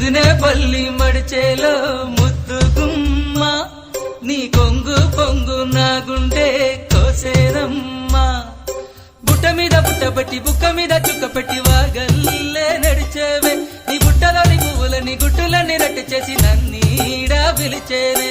బల్లి మడిచేలో ముద్దుగుమ్మ నీ కొంగు పొంగు నాగుండే కోసేరమ్మా బుట్ట మీద బుట్టబట్టి బుక్క మీద చుక్క పెట్టి వాగల్లే నడిచేవే. నీ బుట్టలోని పువ్వులని గుట్టులని రట్టు చేసి నన్నీడా పిలిచేనే